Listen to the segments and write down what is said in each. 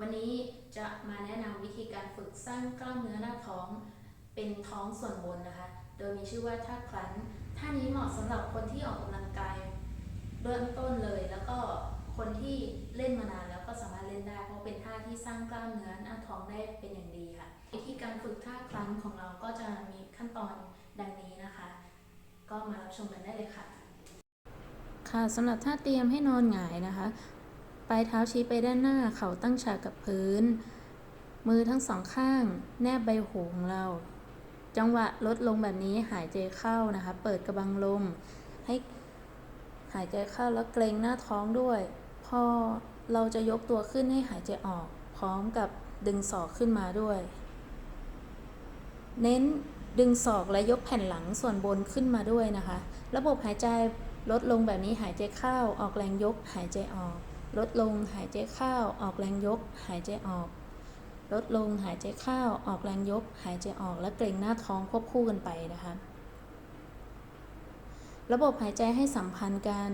วันนี้จะมาแนะนำวิธีการฝึกสร้างกล้ามเนื้อหน้าท้องเป็นท้องส่วนบนนะคะ โดยมีชื่อว่าท่าคลั้น ท่านี้เหมาะสำหรับคนที่ออกกำลังกายเบื้องต้นเลย แล้วก็คนที่เล่นมานานแล้วก็สามารถเล่นได้ เพราะเป็นท่าที่สร้างกล้ามเนื้อหน้าท้องได้เป็นอย่างดีค่ะ วิธีการฝึกท่าคลั้นของเราก็จะมีขั้นตอนดังนี้นะคะ ก็มารับชมกันได้เลยค่ะ ค่ะสำหรับท่าเตรียมให้นอนหงายนะคะ ปลายเท้าชี้ไปด้านหน้า เข่าตั้งฉากกับพื้น มือทั้งสองข้าง แนบใบหูของเรา จังหวะลดลงแบบนี้หายใจเข้านะคะ เปิดกระบังลม ให้หายใจเข้าแล้วเกรงหน้าท้องด้วย พอเราจะยกตัวขึ้นให้หายใจออก พร้อมกับดึงศอกขึ้นมาด้วย เน้นดึงศอกและยกแผ่นหลังส่วนบนขึ้นมาด้วยนะคะ ระบบหายใจลดลงแบบนี้หายใจเข้าออกแรงยกหายใจออก ลดลงหายใจเข้าออกแรงยก หายใจออก ลดลงหายใจเข้าออกแรงยก หายใจออกและเกรงหน้าท้องควบคู่กันไปนะคะ ระบบหายใจให้สัมพันธ์กัน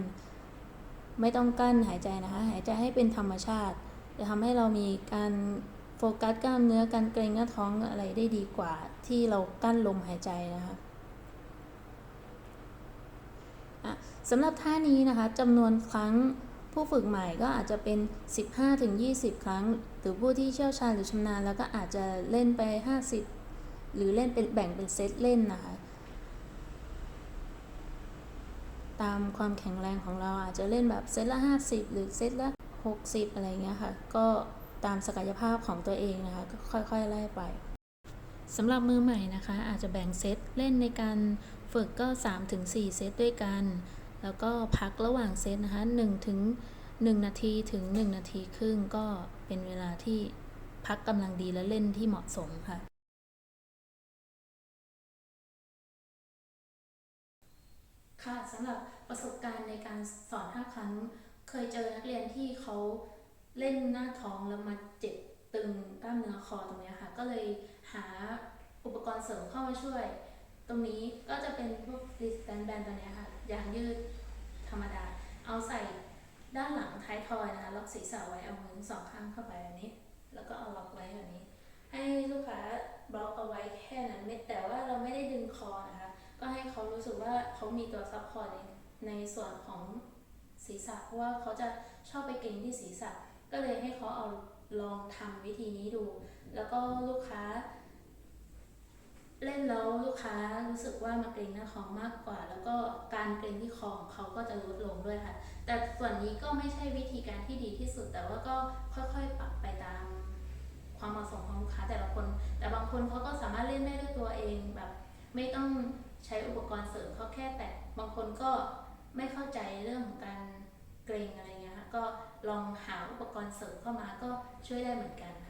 ไม่ต้องกั้นหายใจนะคะ หายใจให้เป็นธรรมชาติ จะทำให้เรามีการโฟกัสกล้ามเนื้อการเกรงหน้าท้องอะไรได้ดีกว่าที่เรากั้นลมหายใจนะคะสำหรับท่านี้นะคะจำนวนครั้ง ผู้ฝึกใหม่ก็อาจจะเป็น 15-20 ครั้ง หรือผู้ที่เชี่ยวชาญหรือชำนาญแล้วก็อาจจะเล่นไป 50 หรือเล่นเป็นแบ่งเป็นเซตเล่นนะคะ ตามความแข็งแรงของเราอาจจะเล่นแบบเซตละ 50 หรือเซตละ 60 อะไรเงี้ยค่ะ ก็ตามศักยภาพของตัวเองนะคะ ก็ค่อยๆไล่ไปสำหรับมือใหม่นะคะ อาจจะแบ่งเซตเล่นในการฝึกก็ 3-4 เซตด้วยกัน แล้วก็พักระหว่างเซตนะคะ1ถึง1นาทีถึง 1 นาทีครึ่งก็เป็นเวลาที่พักกำลังดีและเล่นที่เหมาะสมค่ะ ค่ะสำหรับประสบการณ์ในการสอน 5 ครั้ง เคยเจอนักเรียนที่เขาเล่นหน้าท้องแล้วมาเจ็บตึงกล้ามเนื้อคอตรงนี้ค่ะ ก็เลยหาอุปกรณ์เสริมเข้ามาช่วย ตรงนี้ก็จะเป็นพวก distance band ตัวนี้ค่ะยางยืดธรรมดา เอาใส่ด้านหลังท้ายทอยนะคะล็อกศีรษะไว้เอามือสองข้างเข้าไปแบบนี้ แล้วก็เอาล็อกไว้แบบนี้ ให้ลูกค้าบล็อกเอาไว้แค่นั้นไม่แต่ว่าเราไม่ได้ดึงคอนะคะ ก็ให้เขารู้สึกว่าเขามีตัวซับพอร์ตในในส่วนของศีรษะเพราะว่าเขาจะชอบไปเก่งที่ศีรษะ ก็เลยให้เขาเอาลองทำวิธีนี้ดู แล้วก็ลูกค้า เล่นแล้วลูกค้า รู้สึกว่ามาเกรงหน้าท้องมากกว่า แล้วก็การเกรงที่คอของเขาก็จะลดลงด้วยค่ะ แต่ส่วนนี้ก็ไม่ใช่วิธีการที่ดีที่สุด แต่ว่าก็ค่อยๆ ปรับไปตามความเหมาะสมของลูกค้าแต่ละคน แต่บางคนเขาก็สามารถเล่นได้ด้วยตัวเองแบบ ไม่ต้องใช้อุปกรณ์เสริมเขาแค่แตะบางคนก็ไม่เข้าใจเรื่องของการเกรงอะไรเงี้ยค่ะก็ลองหาอุปกรณ์เสริมเข้ามาก็ช่วยได้เหมือนกันค่ะ